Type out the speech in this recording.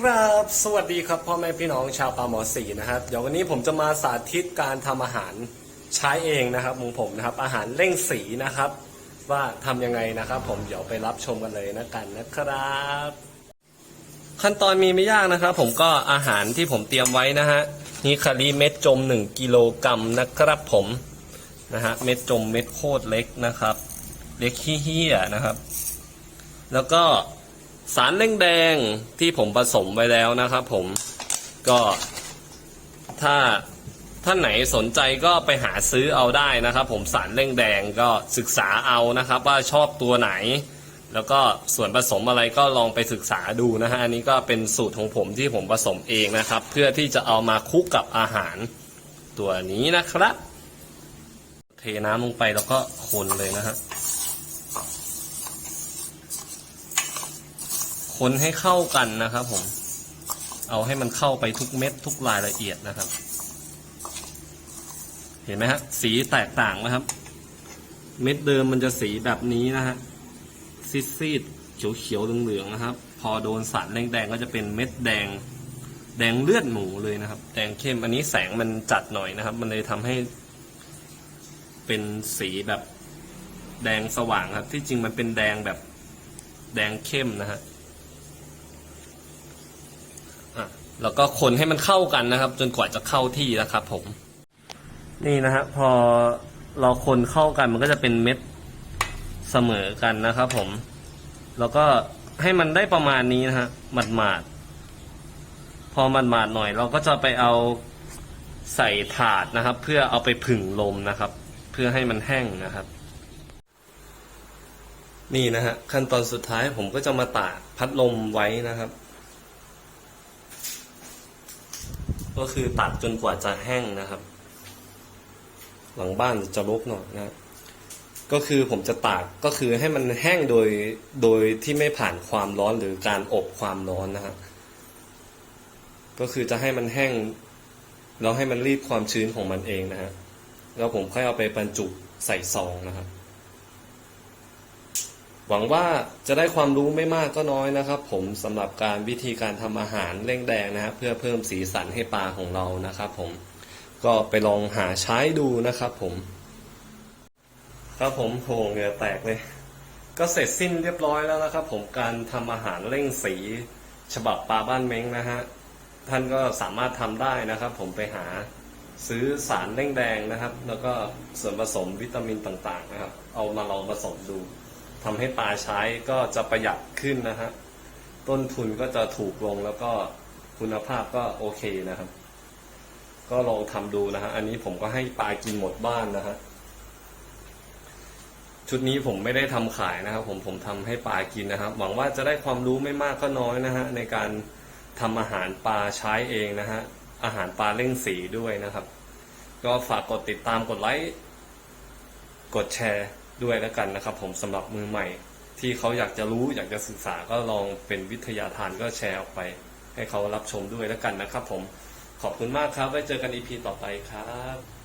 ครับสวัสดีครับพ่อแม่พี่น้องชาวปาหมอสีนะครับเดี๋ยววันนี้ผมจะมาสาธิตการทำอาหารใช้เองนะครับของผมนะครับ อาหารเร่งสีนะครับ ว่าทำยังไงนะครับ ผมเดี๋ยวไปรับชมกันเลยนะกันนะครับ ขั้นตอนมีไม่ยากนะครับ ผมก็อาหารที่ผมเตรียมไว้นะฮะนี่คารีเม็ดจม 1กิโลกรัมนะครับผมนะฮะเม็ดจมเม็ดโคตรเล็กนะครับ เล็กขี้เหี้ยนะครับ แล้วก็ สารเร่งแดงที่ผมผสมไว้แล้วนะครับผมก็ถ้าท่านไหนสนใจก็ไปหาซื้อเอาได้นะครับ ผมสารเร่งแดงก็ศึกษาเอานะครับ ว่าชอบตัวไหน แล้วก็ส่วนผสมอะไรก็ลองไปศึกษาดูนะฮะอันนี้ก็เป็นสูตรของผมที่ผมผสมเองนะครับ เพื่อที่จะเอามาคุกกับอาหารตัวนี้นะครับ เทน้ำลงไปแล้วก็คนเลยนะฮะ คนให้เข้ากันนะครับ ผม เอาให้มันเข้าไปทุกเม็ดทุกรายละเอียดนะครับ เห็นไหมฮะสีแตกต่างนะครับ เม็ดเดิมมันจะสีแบบนี้นะฮะซีดซีดๆเขียวเขียวเหลืองๆนะครับ พอโดนสารแดงๆก็จะเป็นเม็ดแดง แดงเลือดหมูเลยนะครับ แดงเข้มอันนี้แสงมันจัดหน่อยนะครับ มันเลยทำให้ เป็นสีแบบแดงสว่างครับ ที่จริงมันเป็นแดงแบบแดงเข้มนะฮะ อะแล้วก็คนให้มันเข้ากันนะครับ จนกว่าจะเข้าที่นะครับผม นี่นะฮะพอเราคนเข้ากันมันก็จะเป็นเม็ดเสมอกันนะครับผม แล้วก็ให้มันได้ประมาณนี้นะฮะหมาดหมาดๆพอหมาดหมาดๆหน่อย เราก็จะไปเอาใส่ถาดนะครับ เพื่อเอาไปผึ่งลมนะครับ เพื่อให้มันแห้งนะครับ นี่นะฮะขั้นตอนสุดท้ายผมก็จะมาตากพัดลมไว้นะครับ ก็คือตัดจนกว่าจะแห้งนะครับ หลังบ้านจะรกหน่อยนะก็คือผมจะตากก็คือให้มันแห้งโดยโดยที่ไม่ผ่านความร้อนหรือการอบความร้อนนะฮะก็คือจะให้มันแห้งแล้วให้มันรีดความชื้นของมันเองนะฮะแล้วผมค่อยเอาไปบรรจุใส่ซองนะครับ หวังว่าจะได้ความรู้ไม่มากก็น้อยนะครับ ผมสำหรับการวิธีการทำอาหารเร่งแดงนะฮะเพื่อเพิ่มสีสันให้ปลาของเรานะครับผมก็ไปลองหาใช้ดูนะครับผม ครับผมโหเหงื่อแตกเลย ก็เสร็จสิ้นเรียบร้อยแล้วนะครับ ผมการทำอาหารเร่งสี ฉบับปลาบ้านเม้งนะฮะท่านก็สามารถทำได้นะครับ ผมไปหาซื้อสารเร่งแดงนะครับ แล้วก็ส่วนผสมวิตามินต่างๆนะครับ เอามาลองผสมดู ทำให้ปลาใช้ก็จะประหยัดขึ้นนะฮะต้นทุนก็จะถูกลงแล้วก็คุณภาพก็โอเคนะครับ ก็ลองทำดูนะฮะอันนี้ผมก็ให้ปลากินหมดบ้านนะฮะชุดนี้ผมไม่ได้ทำขายนะครับ ผมผมทำให้ปลากินนะครับ หวังว่าจะได้ความรู้ไม่มากก็น้อยนะฮะในการทำอาหารปลาใช้เองนะฮะอาหารปลาเร่งสีด้วยนะครับ ก็ฝากกดติดตามกดไลค์กดแชร์ ด้วยแล้วกันนะครับ ผมสำหรับมือใหม่ ที่เขาอยากจะรู้อยากจะศึกษาก็ลองเป็นวิทยาทานก็แชร์ออกไป ให้เขารับชมด้วยแล้วกันนะครับ ผมขอบคุณมากครับไว้เจอกันอีพีต่อไปครับ